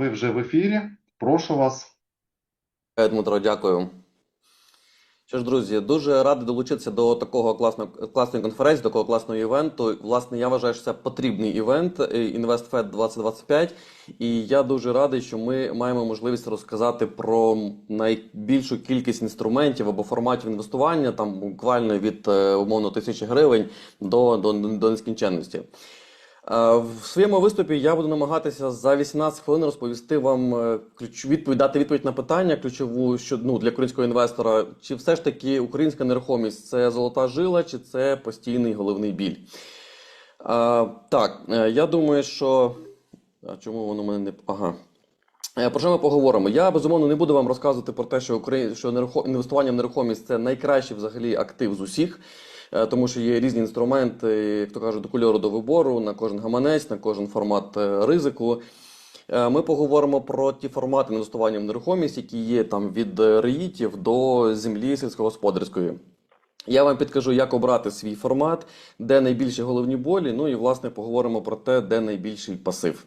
ви вже в ефірі. Прошу вас. Е, Дмитро, дякую. Що ж, друзі, дуже радий долучитися до такого класного, класної конференції, такого класного івенту. Власне, я вважаю, що це потрібний івент е, InvestFed 2025. І я дуже радий, що ми маємо можливість розказати про найбільшу кількість інструментів або форматів інвестування, там буквально від е, умовно тисячі гривень до, до, до нескінченності. Е, В своєму виступі я буду намагатися за 18 хвилин розповісти вам е, ключ, відповідь, дати відповідь на питання ключову що ну, для українського інвестора, чи все ж таки українська нерухомість це золота жила, чи це постійний головний біль. А, так, е, я думаю, що. А чому воно мене не. Ага. Про що ми поговоримо? Я безумовно не буду вам розказувати про те, що Украї... що нерухо... інвестування в нерухомість це найкращий взагалі актив з усіх, тому що є різні інструменти, як то кажуть, до кольору до вибору, на кожен гаманець, на кожен формат е, ризику. Е, Ми поговоримо про ті формати інвестування в нерухомість, які є там від е, реїтів до землі сільськогосподарської. Я вам підкажу, як обрати свій формат, де найбільші головні болі. Ну і власне поговоримо про те, де найбільший пасив.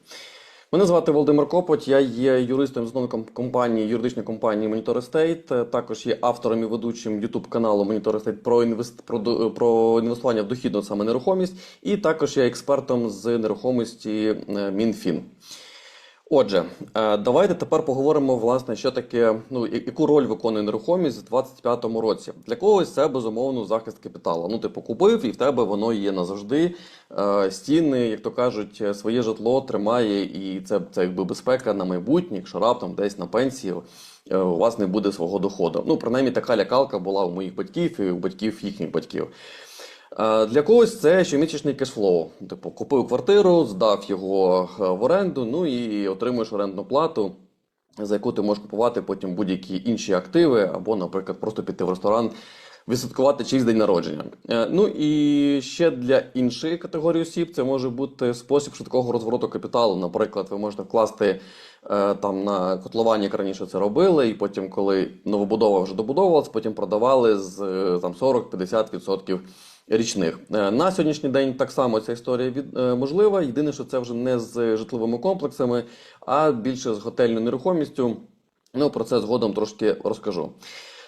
Мене звати Володимир Копоть, я є юристом засновником компанії, юридичної компанії Monitor Estate, е, також є автором і ведучим YouTube каналу Monitor Estate про, інвест... про, про інвестування в дохідну саме нерухомість, і також є експертом з нерухомості е, Мінфін. Отже, е, давайте тепер поговоримо, власне, що таке, ну, яку роль виконує нерухомість в 2025 році. Для когось це безумовно захист капіталу. Ну, типу, купив, і в тебе воно є назавжди. Е, Стіни, як то кажуть, е, своє житло тримає, і це, це якби безпека на майбутнє, якщо раптом десь на пенсії е, у вас не буде свого доходу. Ну, принаймні, така лякалка була у моїх батьків і у батьків їхніх батьків. Е, Для когось це щомісячний кешфлоу. Типу, купив квартиру, здав його е, в оренду, ну і отримуєш орендну плату, за яку ти можеш купувати потім будь-які інші активи, або, наприклад, просто піти в ресторан, відсвяткувати чийсь день народження. Е, Ну і ще для іншої категорії осіб це може бути спосіб швидкого розвороту капіталу. Наприклад, ви можете вкласти е, там на котловані, як раніше це робили, і потім, коли новобудова вже добудовувалась, потім продавали з е, там 40-50% річних. На сьогоднішній день так само ця історія від, можлива. Єдине, що це вже не з житловими комплексами, а більше з готельною нерухомістю. Ну, про це згодом трошки розкажу.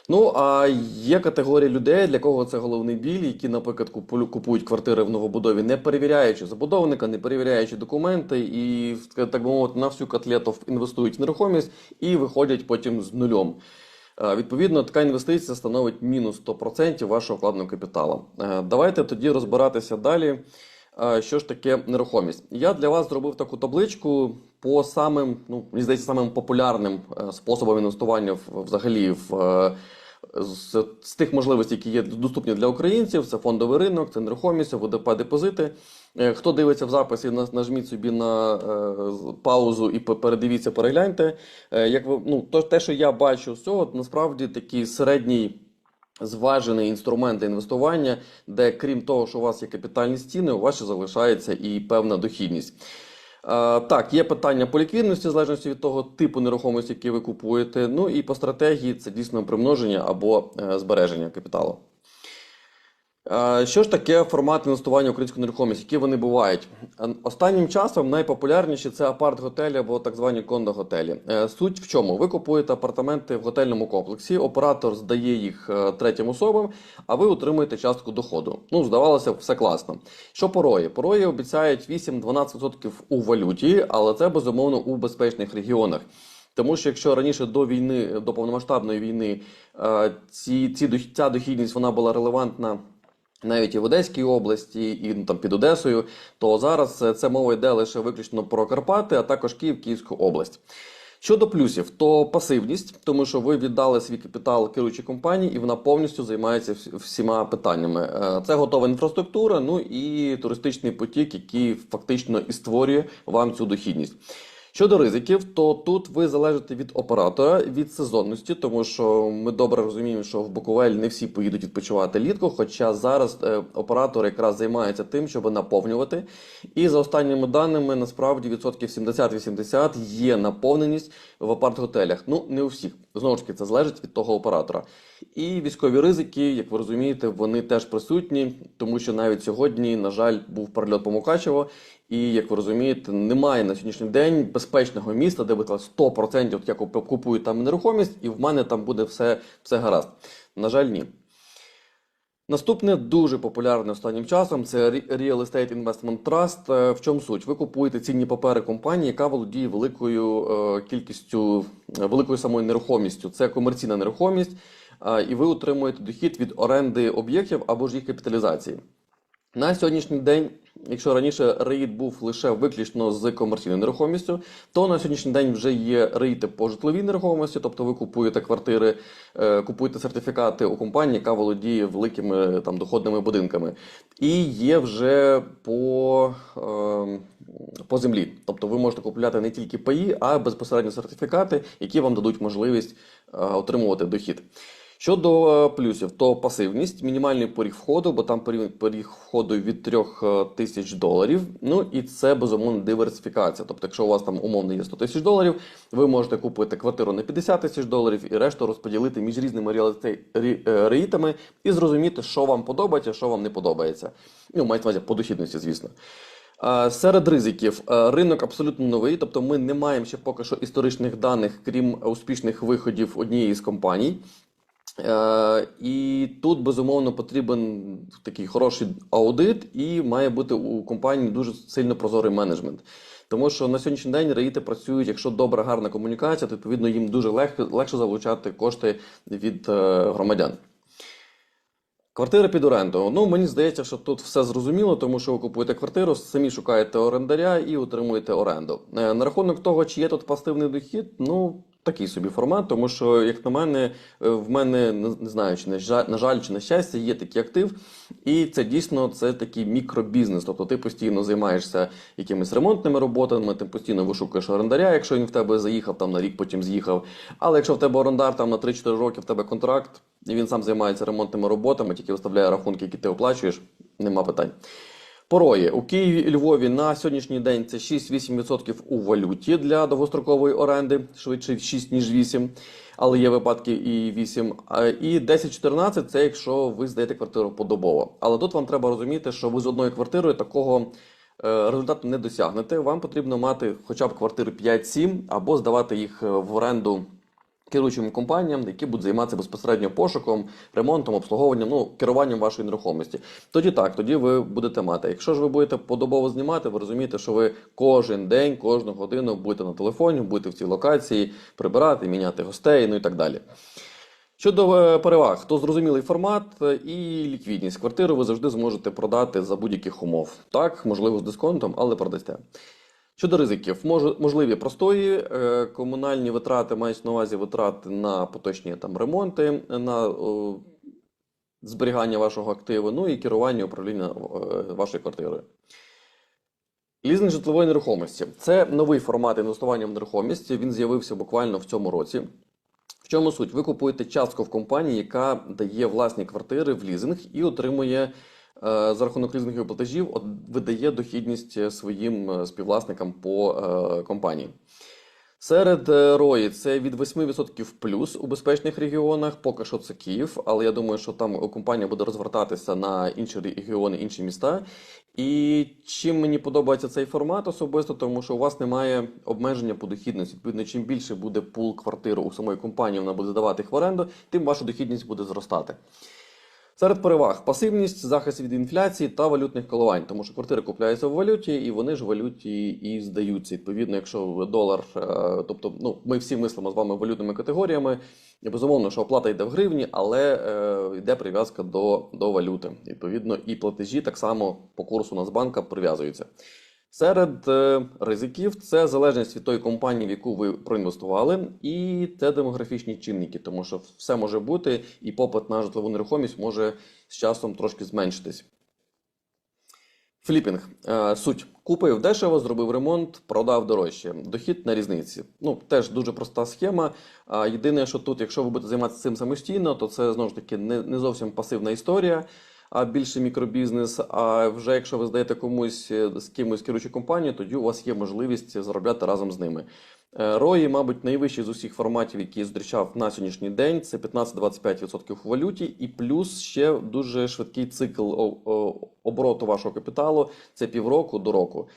Ну, а є категорія людей, для кого це головний біль, які, наприклад, купують квартири в новобудові, не перевіряючи забудовника, не перевіряючи документи, і, так би мовити, на всю котлету інвестують в нерухомість і виходять потім з нульом. Е, Відповідно, така інвестиція становить мінус 100% вашого вкладеного капіталу. Е, Давайте тоді розбиратися далі. Е, Що ж таке нерухомість? Я для вас зробив таку табличку по самим, ну мені здається, самим популярним е, способам інвестування взагалі в е, з, з тих можливостей, які є доступні для українців. Це фондовий ринок, це нерухомість, ВДП депозити. Хто дивиться в записі, нажміть собі на е, паузу і пе- передивіться, перегляньте. Е, Як ви ну, то те, що я бачу з цього, насправді такий середній. Зважений інструмент інвестування, де крім того, що у вас є капітальні стіни, у вас ще залишається і певна дохідність. Е, так, є питання по ліквідності, в залежності від того типу нерухомості, який ви купуєте. Ну і по стратегії це дійсно примноження або е, збереження капіталу. Е, Що ж таке формат інвестування в українську нерухомість? Які вони бувають? Е, Останнім часом найпопулярніші це апарт-готелі або так звані кондо-готелі. Е, Суть в чому? Ви купуєте апартаменти в готельному комплексі, оператор здає їх третім особам, а ви отримуєте частку доходу. Ну, здавалося, все класно. Що порої? Порої обіцяють 8-12% у валюті, але це безумовно у безпечних регіонах. Тому що якщо раніше до війни, до повномасштабної війни, ці, ці, ця дохідність вона була релевантна навіть і в Одеській області, і ну, там під Одесою, то зараз е, це мова йде лише виключно про Карпати, а також Київ, Київську область. Щодо плюсів, то пасивність, тому що ви віддали свій капітал керуючій компанії, і вона повністю займається всіма питаннями. Е, Це готова інфраструктура, ну і туристичний потік, який фактично і створює вам цю дохідність. Щодо ризиків, то тут ви залежите від оператора, від сезонності, тому що ми добре розуміємо, що в Буковель не всі поїдуть відпочивати літку. Хоча зараз оператори оператор якраз займається тим, щоб наповнювати. І за останніми даними, насправді відсотків 70-80 є наповненість в апарт-готелях. Ну не у всіх. Знову ж таки, це залежить від того оператора. І військові ризики, як ви розумієте, вони теж присутні, тому що навіть сьогодні, на жаль, був перельот по Мукачево, І як ви розумієте, немає на сьогоднішній день безпечного міста, де ви 100% от я купую там нерухомість, і в мене там буде все, все гаразд. На жаль, ні. Наступне дуже популярне останнім часом це Re- Real Estate Investment Trust. Е, В чому суть? Ви купуєте цінні папери компанії, яка володіє великою е, кількістю, е, великою самою нерухомістю. Це комерційна нерухомість, і ви отримуєте дохід від оренди об'єктів або ж їх капіталізації. На сьогоднішній день, якщо раніше рейд був лише виключно з комерційною нерухомістю, то на сьогоднішній день вже є рейти по житловій нерухомості, тобто ви купуєте квартири, е, купуєте сертифікати у компанії, яка володіє великими там доходними будинками. І є вже по, е, по землі. Тобто ви можете купувати не тільки паї, а безпосередньо сертифікати, які вам дадуть можливість е, отримувати дохід. Щодо е, плюсів, то пасивність, мінімальний поріг входу, бо там поріг, входу від 3 тисяч доларів. Ну і це безумовно диверсифікація. Тобто, якщо у вас там умовно є 100 тисяч доларів, ви можете купити квартиру на 50 тисяч доларів і решту розподілити між різними е, реїтами і зрозуміти, що вам подобається, що вам не подобається. Ну, мається увазі по дохідності, звісно. Е, Серед ризиків е, ринок абсолютно новий, тобто ми не маємо ще поки що історичних даних, крім успішних виходів однієї з компаній. Е, І тут безумовно потрібен такий хороший аудит, і має бути у компанії дуже сильно прозорий менеджмент. Тому що на сьогоднішній день реїти працюють, якщо добра, гарна комунікація, то відповідно їм дуже легко, легше залучати кошти від е, громадян. Квартира під оренду. Ну, мені здається, що тут все зрозуміло, тому що ви купуєте квартиру, самі шукаєте орендаря і отримуєте оренду. Е, На рахунок того, чи є тут пасивний дохід, ну такий собі формат, тому що, як на мене, е, в мене не знаю, чи на жаль, чи на щастя, є такий актив, і це дійсно це такий мікробізнес. Тобто ти постійно займаєшся якимись ремонтними роботами, ти постійно вишукуєш орендаря, якщо він в тебе заїхав там на рік, потім з'їхав. Але якщо в тебе орендар там на 3-4 роки, в тебе контракт, і він сам займається ремонтними роботами, тільки виставляє рахунки, які ти оплачуєш, нема питань. Порої у Києві і Львові на сьогоднішній день це 6-8% у валюті для довгострокової оренди, швидше 6, ніж 8, але є випадки і 8. А, І 10-14 це якщо ви здаєте квартиру подобово. Але тут вам треба розуміти, що ви з одною квартирою такого е, результату не досягнете. Вам потрібно мати хоча б квартири 5-7 або здавати їх е, в оренду керуючим компаніям, які будуть займатися безпосередньо пошуком, ремонтом, обслуговуванням, ну, керуванням вашої нерухомості. Тоді так, тоді ви будете мати. Якщо ж ви будете подобово знімати, ви розумієте, що ви кожен день, кожну годину будете на телефоні, будете в цій локації прибирати, міняти гостей, ну і так далі. Щодо е, переваг, то зрозумілий формат е, і ліквідність. Квартиру ви завжди зможете продати за будь-яких умов. Так, можливо, з дисконтом, але продасте. Щодо ризиків, можливі простої, е, комунальні витрати мають на увазі витрати на поточні там ремонти, на зберігання вашого активу, ну і керування управління е, вашою квартирою. Лізинг житлової нерухомості це новий формат інвестування в нерухомість. Він з'явився буквально в цьому році. В чому суть? Ви купуєте частку в компанії, яка дає власні квартири в лізинг і отримує за рахунок лізингових платежів, видає дохідність е, своїм е, співвласникам по е, компанії. Серед е, рої це від 8% плюс у безпечних регіонах. Поки що це Київ, але я думаю, що там компанія буде розвертатися на інші регіони, інші міста. І чим мені подобається цей формат особисто, тому що у вас немає обмеження по дохідності. Відповідно, чим більше буде пул квартир у самої компанії, вона буде здавати їх в оренду, тим ваша дохідність буде зростати. Серед переваг пасивність, захист від інфляції та валютних коливань, тому що квартири купляються в валюті, і вони ж в валюті і здаються. Відповідно, якщо долар, е, тобто, ну ми всі мислимо з вами валютними категоріями. Безумовно, що оплата йде в гривні, але е, йде прив'язка до, до валюти. Відповідно, і платежі так само по курсу Нацбанка прив'язуються. Серед е, ризиків це залежність від тої компанії, в яку ви проінвестували, і це демографічні чинники, тому що все може бути, і попит на житлову нерухомість може з часом трошки зменшитись. Фліпінг. Е, Суть. Купив дешево, зробив ремонт, продав дорожче. Дохід на різниці. Ну, теж дуже проста схема. Єдине, що тут, якщо ви будете займатися цим самостійно, то це знову ж таки не зовсім пасивна історія, а більше мікробізнес. А вже якщо ви здаєте комусь е, з кимось керуючу компанію, тоді у вас є можливість заробляти разом з ними. Е, Рої, мабуть, найвищий з усіх форматів, які я зустрічав на сьогоднішній день, це 15-25% у валюті, і плюс ще дуже швидкий цикл обороту вашого капіталу це півроку до року.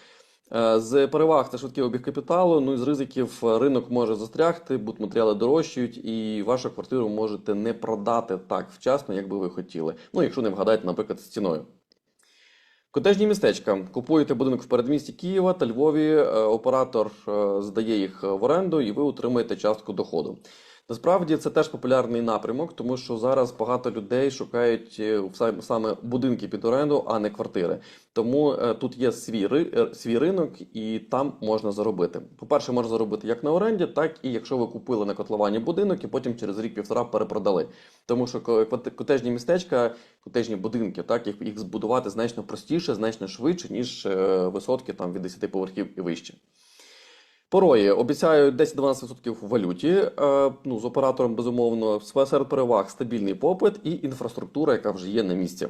Е, З переваг це швидкий обіг капіталу, ну і з ризиків е, ринок може застрягти, будматеріали дорожчають, і вашу квартиру можете не продати так вчасно, як би ви хотіли. Ну, якщо не вгадаєте, наприклад, з ціною. Котежні містечка. Купуєте будинок в передмісті Києва та Львові, е, оператор здає їх в оренду, і ви отримаєте частку доходу. Насправді це теж популярний напрямок, тому що зараз багато людей шукають е, сам- саме будинки під оренду, а не квартири. Тому е, тут є свій, е, свій ринок, і там можна заробити. По-перше, можна заробити як на оренді, так і якщо ви купили на котловані будинок і потім через рік-півтора перепродали. Тому що ко- коте- котежні містечка, котежні будинки, так їх, їх збудувати значно простіше, значно швидше, ніж висотки там від 10 поверхів і вище. Порої обіцяють 10-12% в валюті. Е, ну, з оператором, безумовно, серед переваг стабільний попит і інфраструктура, яка вже є на місці.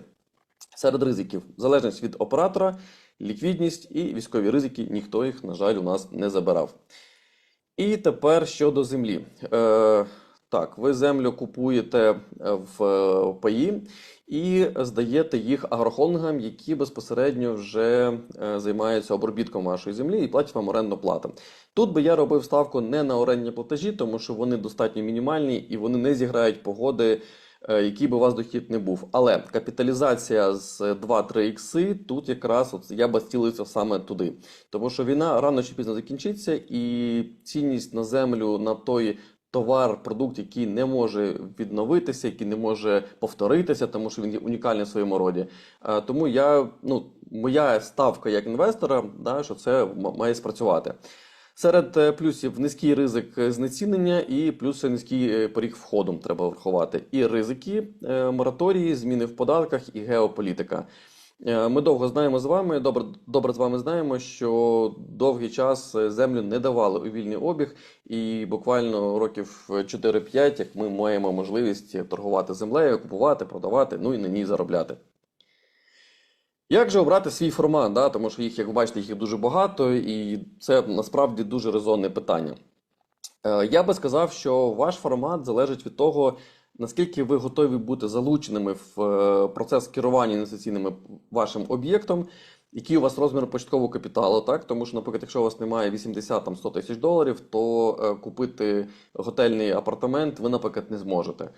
Серед ризиків залежність від оператора, ліквідність і військові ризики. Ніхто їх, на жаль, у нас не забирав. І тепер щодо землі. Е, так, ви землю купуєте в е, паї і здаєте їх агрохолдингам, які безпосередньо вже е, займаються обробітком вашої землі і платять вам орендну плату. Тут би я робив ставку не на орендні платежі, тому що вони достатньо мінімальні і вони не зіграють погоди, е, який би у вас дохід не був. Але капіталізація з 2-3 ікси тут якраз от я би цілився саме туди. Тому що війна рано чи пізно закінчиться, і цінність на землю на той товар, продукт, який не може відновитися, який не може повторитися, тому що він є унікальний в своєму роді. Е, Тому я, ну, моя ставка як інвестора, да, що це має спрацювати. Серед е, плюсів низький ризик знецінення і плюс низький е, поріг входу треба врахувати. І ризики, мораторії, зміни в податках і геополітика. Е, Ми довго знаємо з вами, добре, добре з вами знаємо, що довгий час е, землю не давали у вільний обіг, і буквально років 4-5, як ми маємо можливість торгувати землею, купувати, продавати, ну і на ній заробляти. Як же обрати свій формат? Да? Тому що їх, як ви бачите, їх дуже багато, і це насправді дуже резонне питання. Е, Я би сказав, що ваш формат залежить від того, наскільки ви готові бути залученими в е, процес керування інвестиційним вашим об'єктом, який у вас розмір початкового капіталу, так? Тому що, наприклад, якщо у вас немає 80-100 тисяч доларів, то е, купити готельний апартамент ви, наприклад, не зможете.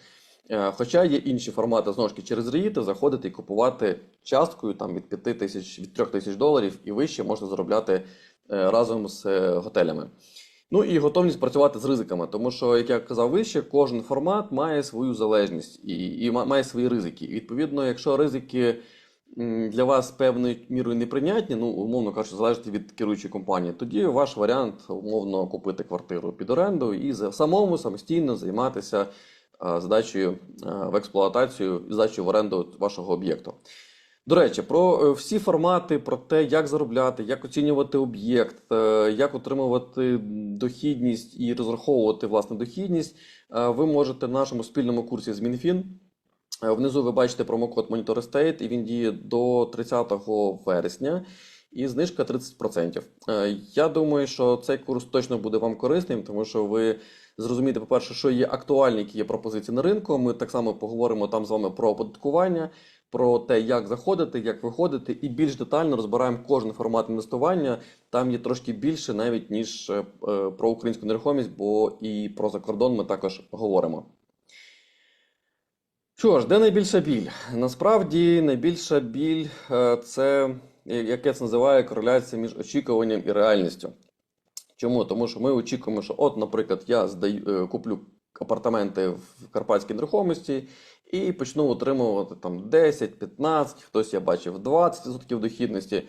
Е, Хоча є інші формати, знову ж таки, через реїти заходити і купувати часткою там, від 5 тисяч, від 3 тисяч доларів і вище можна заробляти разом з готелями. Ну і готовність працювати з ризиками, тому що, як я казав вище, кожен формат має свою залежність і, і має свої ризики. І відповідно, якщо ризики для вас певною мірою неприйнятні, ну умовно кажучи, залежить від керуючої компанії, тоді ваш варіант умовно купити квартиру під оренду і самому самостійно займатися здачею в експлуатацію і здачею в оренду вашого об'єкту. До речі, про е, всі формати, про те, як заробляти, як оцінювати об'єкт, е, як отримувати дохідність і розраховувати власне дохідність, е, ви можете в нашому спільному курсі з МінФін. Внизу ви бачите промокод Monitor Estate, і він діє до 30 вересня. І знижка 30%. Е, Я думаю, що цей курс точно буде вам корисним, тому що ви зрозумієте, по-перше, що є актуальні, які є пропозиції на ринку. Ми так само поговоримо там з вами про оподаткування, про те, як заходити, як виходити, і більш детально розбираємо кожен формат інвестування. Там є трошки більше навіть ніж е, е, про українську нерухомість, бо і про закордон ми також говоримо. Що ж, де найбільша біль? Насправді найбільша біль е, це, е, як я це називаю, кореляція між очікуванням і реальністю. Чому? Тому що ми очікуємо, що, от, наприклад, я здаю, куплю апартаменти в карпатській нерухомості і почну отримувати там 10, 15, хтось я бачив 20% дохідності.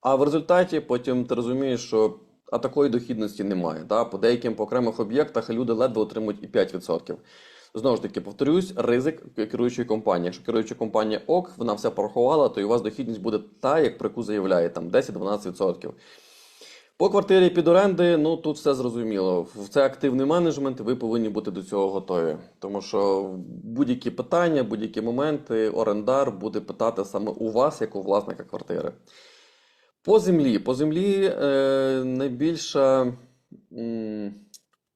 А в результаті потім ти розумієш, що а такої дохідності немає. Да? По деяким по окремих об'єктах люди ледве отримують і 5%. Знову ж таки, повторюсь, ризик керуючої компанії. Якщо керуюча компанія ок, вона все порахувала, то і у вас дохідність буде та, як про яку заявляє, там 10-12%. По квартирі під оренди, ну тут все зрозуміло. Це активний менеджмент, ви повинні бути до цього готові. Тому що будь-які питання, будь-які моменти, орендар буде питати саме у вас, як у власника квартири. По землі. По землі е, найбільша, м,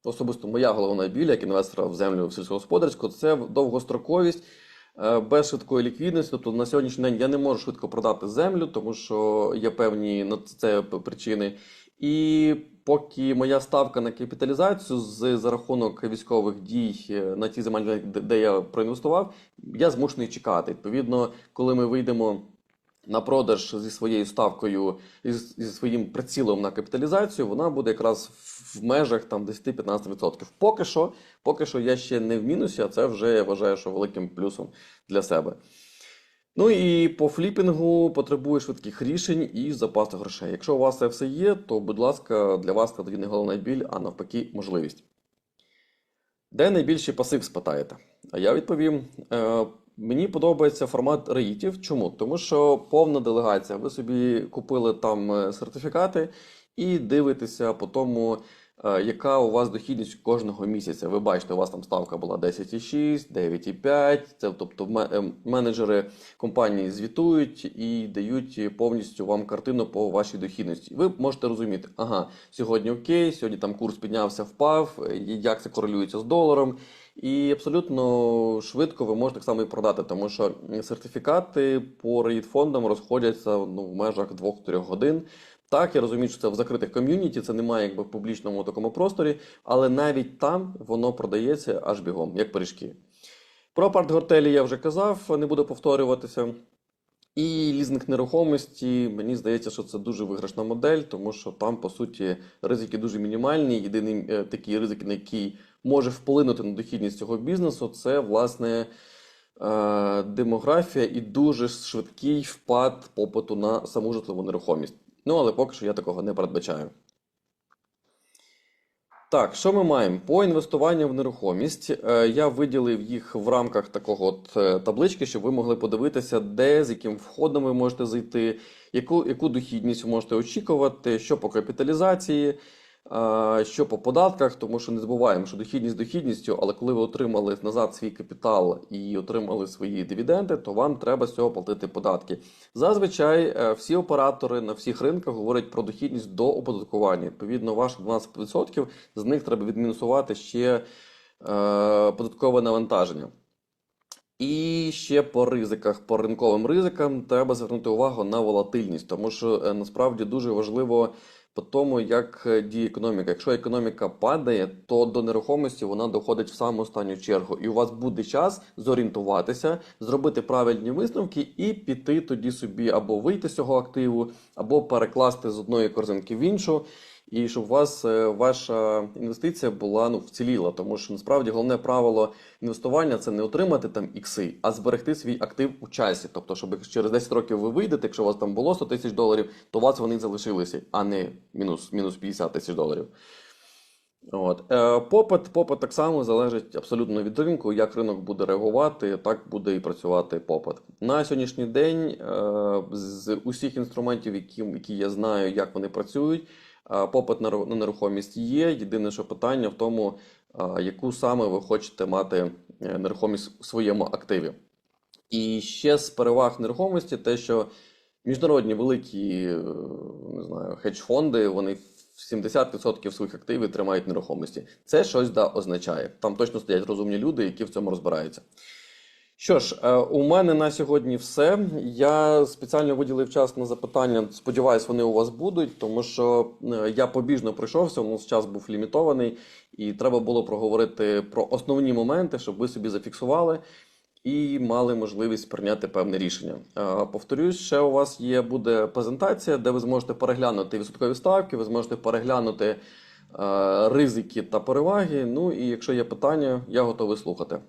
особисто моя головна біль, як інвестора в землю в сільськогосподарську, це довгостроковість без швидкої ліквідності. Тобто на сьогоднішній день я не можу швидко продати землю, тому що є певні на це причини. І поки моя ставка на капіталізацію з за рахунок військових дій е, на ті земельні, де я проінвестував, я змушений чекати. Відповідно, коли ми вийдемо на продаж зі своєю ставкою і зі своїм прицілом на капіталізацію, вона буде якраз в межах там 10-15%. Поки що, поки що я ще не в мінусі, а це вже я вважаю, що великим плюсом для себе. Ну і по фліпінгу потребує швидких рішень і запасу грошей. Якщо у вас це все є, то, будь ласка, для вас це тоді не головна біль, а навпаки, можливість. Де найбільший пасив, спитаєте? А я відповім: е, мені подобається формат реїтів. Чому? Тому що повна делегація. Ви собі купили там е, сертифікати і дивитеся по тому, е, яка у вас дохідність кожного місяця. Ви бачите, у вас там ставка була 10,6, 9,5. Це тобто е, менеджери компанії звітують і дають повністю вам картину по вашій дохідності. Ви можете розуміти, ага, сьогодні окей, сьогодні там курс піднявся, впав, е, як це корелюється з доларом. І абсолютно швидко ви можете так само і продати, тому що сертифікати по рейд фондам розходяться ну, в межах 2-3 годин. Так, я розумію, що це в закритих ком'юніті, це немає якби в публічному такому просторі, але навіть там воно продається аж бігом, як пиріжки. Про партгортелі я вже казав, не буду повторюватися. І лізинг нерухомості, мені здається, що це дуже виграшна модель, тому що там, по суті, ризики дуже мінімальні. Єдиний е, такий ризик, на який може вплинути на дохідність цього бізнесу, це власне е, демографія і дуже швидкий впад попиту на саму житлову нерухомість. Ну, але поки що я такого не передбачаю. Так, що ми маємо? По інвестуванню в нерухомість е, я виділив їх в рамках такого от е, таблички, щоб ви могли подивитися, де, з яким входом ви можете зайти, яку, яку дохідність ви можете очікувати, що по капіталізації, що по податках, тому що не забуваємо, що дохідність дохідністю, але коли ви отримали назад свій капітал і отримали свої дивіденди, то вам треба з цього платити податки. Зазвичай е, всі оператори на всіх ринках говорять про дохідність до оподаткування. Відповідно, ваших 12% з них треба відмінусувати ще е, податкове навантаження. І ще по ризиках, по ринковим ризикам треба звернути увагу на волатильність, тому що е, насправді дуже важливо по тому, як е, діє економіка. Якщо економіка падає, то до нерухомості вона доходить в саму останню чергу, і у вас буде час зорієнтуватися, зробити правильні висновки і піти тоді собі або вийти з цього активу, або перекласти з одної корзинки в іншу. І щоб у вас е, ваша інвестиція була ну вціліла, тому що насправді головне правило інвестування це не отримати там ікси, а зберегти свій актив у часі. Тобто, щоб через 10 років ви вийдете, якщо у вас там було 100 тисяч доларів, то у вас вони залишилися, а не мінус, мінус 50 тисяч доларів. От. Е, попит, попит так само залежить абсолютно від ринку. Як ринок буде реагувати, так буде і працювати попит. На сьогоднішній день е, з усіх інструментів, які, які я знаю, як вони працюють, попит на нерухомість є. Єдине, що питання в тому, яку саме ви хочете мати е, нерухомість у своєму активі. І ще з переваг нерухомості, те, що міжнародні великі е, не знаю, хедж-фонди, вони в 70% своїх активів тримають нерухомості. Це щось да означає. Там точно стоять розумні люди, які в цьому розбираються. Що ж, е, у мене на сьогодні все. Я спеціально виділив час на запитання. Сподіваюсь, вони у вас будуть, тому що е, я побіжно пройшовся, у нас час був лімітований, і треба було проговорити про основні моменти, щоб ви собі зафіксували і мали можливість прийняти певне рішення. Е, Повторюсь, ще у вас є буде презентація, де ви зможете переглянути відсоткові ставки, ви зможете переглянути ризики та переваги. Ну і якщо є питання, я готовий слухати.